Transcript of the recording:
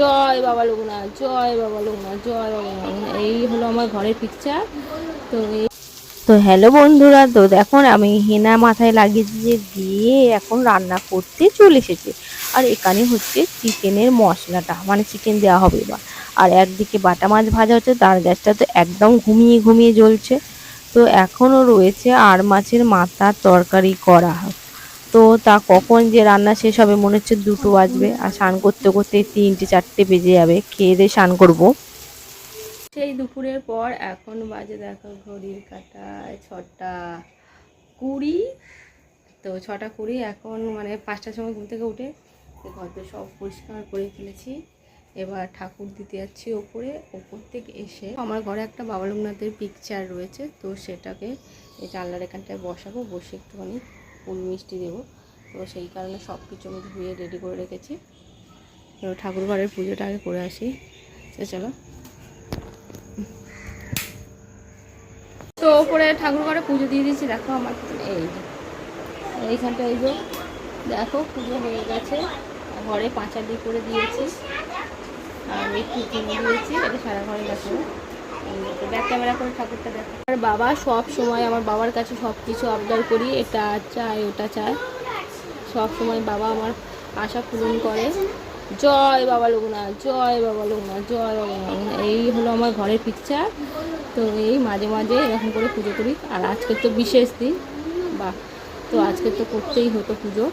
জয় বাবা লোকনাথ, জয় বাবা লোকনাথ, জয় বাবা লোকনাথ। এই হলো আমার ঘরের পিকচার তো তো হ্যালো বন্ধুরা, তো দেখুন আমি হেনা মাথায় লাগিয়েছি দিয়ে এখন রান্না করতে চলে এসেছে। আর এখানে হচ্ছে চিকেনের মশলাটা মানে চিকেন দেওয়া হবে এবার। আর একদিকে বাটা মাছ ভাজা হচ্ছে, তার গ্যাসটা তো একদম ঘুমিয়ে ঘুমিয়ে জ্বলছে। তো এখনও রয়েছে আর মাছের মাথার তরকারি করা। তো তা কখন যে রান্না শেষ হবে মনে হচ্ছে দুটো বাজবে। আর স্নান করতে করতে তিনটে, চারটে বেজে যাবে। খেয়ে দিয়ে স্নান করব। সেই দুপুরের পর এখন বাজে দেখো ঘড়ির কাটায় ছটা কুড়ি। তো ছটা কুড়ি এখন মানে পাঁচটার সময় ঘুম থেকে উঠে ঘরটা সব পরিষ্কার করে ফেলেছি। এবার ঠাকুর দিতে যাচ্ছি ওপরে। ওপর থেকে এসে আমার ঘরে একটা বাবা লোকনাথের পিকচার রয়েছে। তো সেটাকে এই জানলার এখানটায় বসাবো। বসে একটুখানি ফুল মিষ্টি দেবো। তো সেই কারণে সব কিছু আমি ধুয়ে রেডি করে রেখেছি। এবার ঠাকুর ঘরের পুজোটা আগে করে আসি। তো চলো। তো ওপরে ঠাকুর ঘরে পুজো দিয়ে দিয়েছি। দেখো আমার এই এইখানটা এই যে। দেখো পুজো হয়ে গেছে। ঘরে পাঁচালি করে দিয়েছি। আর একটু কিনে দিয়েছি। এটা সারা ঘরে দেখো ব্যাক ক্যামেরা করে ঠাকুরটা দেখো। আর বাবা সব সময় আমার বাবার কাছে সব কিছু আবদার করি, এটা চাই, ওটা চাই। সব সময় বাবা আমার আশা পূরণ করে। জয় বাবা লোকনাথ, জয় বাবা লোকনাথ, জয় বাবা লোকনাথ। এই হলো আমার ঘরের পিকচার তো এই মাঝে মাঝে এরকম করে পুজো করি। আর আজকে তো বিশেষ দিন, বাহ। তো আজকে তো করতেই হতো পুজো।